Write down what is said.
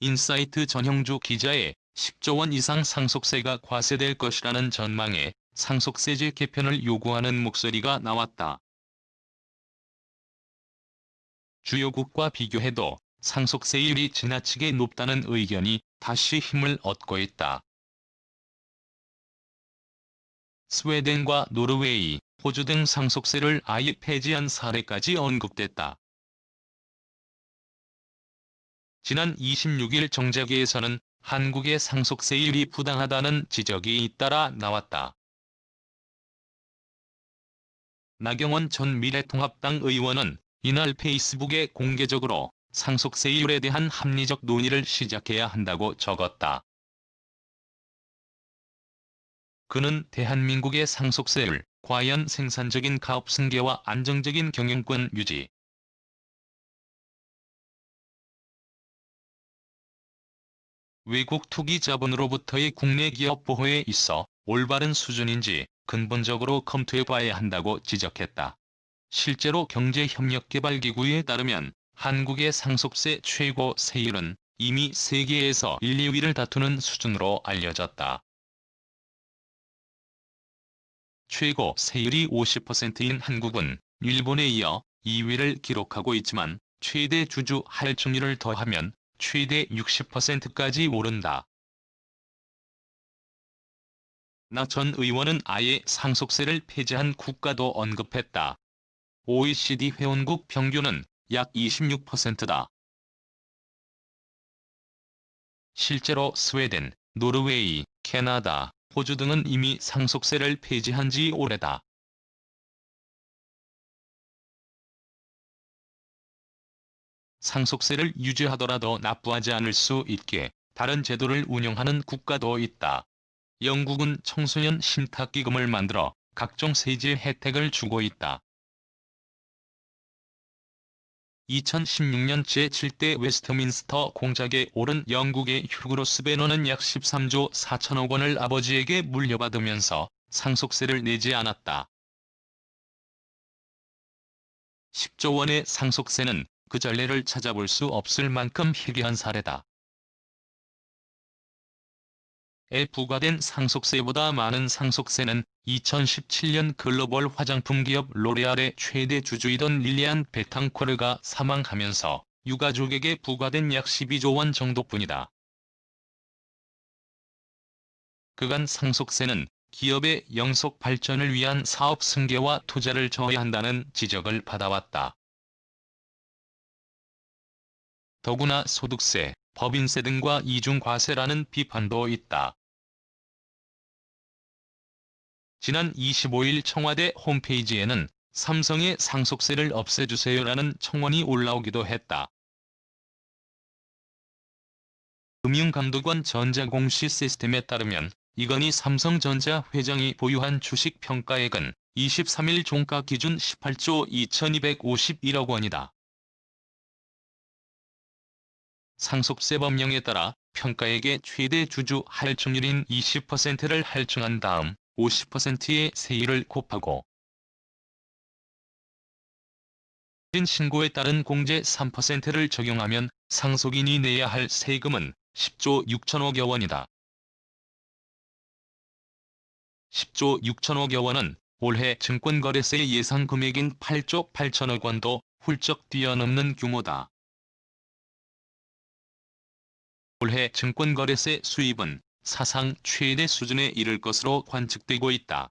인사이트 전형주 기자의 10조 원 이상 상속세가 과세될 것이라는 전망에 상속세제 개편을 요구하는 목소리가 나왔다. 주요국과 비교해도 상속세율이 지나치게 높다는 의견이 다시 힘을 얻고 있다. 스웨덴과 노르웨이, 호주 등 상속세를 아예 폐지한 사례까지 언급됐다. 지난 26일 정자계에서는 한국의 상속세율이 부당하다는 지적이 잇따라 나왔다. 나경원 전 미래통합당 의원은 이날 페이스북에 공개적으로 상속 세율에 대한 합리적 논의를 시작해야 한다고 적었다. 그는 대한민국의 상속세를 과연 생산적인 가업 승계와 안정적인 경영권 유지, 외국 투기 자본으로부터의 국내 기업 보호에 있어 올바른 수준인지 근본적으로 검토해 봐야 한다고 지적했다. 실제로 경제협력개발기구에 따르면 한국의 상속세 최고 세율은 이미 세계에서 1, 2위를 다투는 수준으로 알려졌다. 최고 세율이 50%인 한국은 일본에 이어 2위를 기록하고 있지만 최대 주주 할증률을 더하면 최대 60%까지 오른다. 나 전 의원은 아예 상속세를 폐지한 국가도 언급했다. OECD 회원국 평균은 약 26%다. 실제로 스웨덴, 노르웨이, 캐나다, 호주 등은 이미 상속세를 폐지한 지 오래다. 상속세를 유지하더라도 납부하지 않을 수 있게 다른 제도를 운영하는 국가도 있다. 영국은 청소년 신탁기금을 만들어 각종 세제 혜택을 주고 있다. 2016년 제7대 웨스트민스터 공작에 오른 영국의 휴그로스 베너는 약 13조 4천억 원을 아버지에게 물려받으면서 상속세를 내지 않았다. 10조 원의 상속세는 그 전례를 찾아볼 수 없을 만큼 희귀한 사례다. 에 부과된 상속세보다 많은 상속세는 2017년 글로벌 화장품 기업 로레알의 최대 주주이던 릴리안 베탕코르가 사망하면서 유가족에게 부과된 약 12조 원 정도뿐이다. 그간 상속세는 기업의 영속 발전을 위한 사업 승계와 투자를 저해한다는 지적을 받아왔다. 더구나 소득세, 법인세 등과 이중과세라는 비판도 있다. 지난 25일 청와대 홈페이지에는 삼성의 상속세를 없애주세요라는 청원이 올라오기도 했다. 금융감독원 전자공시 시스템에 따르면 이건희 삼성전자 회장이 보유한 주식 평가액은 23일 종가 기준 18조 2251억 원이다. 상속세 법령에 따라 평가액의 최대 주주 할증률인 20%를 할증한 다음 50%의 세율을 곱하고 신고에 따른 공제 3%를 적용하면 상속인이 내야 할 세금은 10조 6천억여 원이다. 10조 6천억여 원은 올해 증권거래세 예상 금액인 8조 8천억 원도 훌쩍 뛰어넘는 규모다. 올해 증권거래세 수입은 사상 최대 수준에 이를 것으로 관측되고 있다.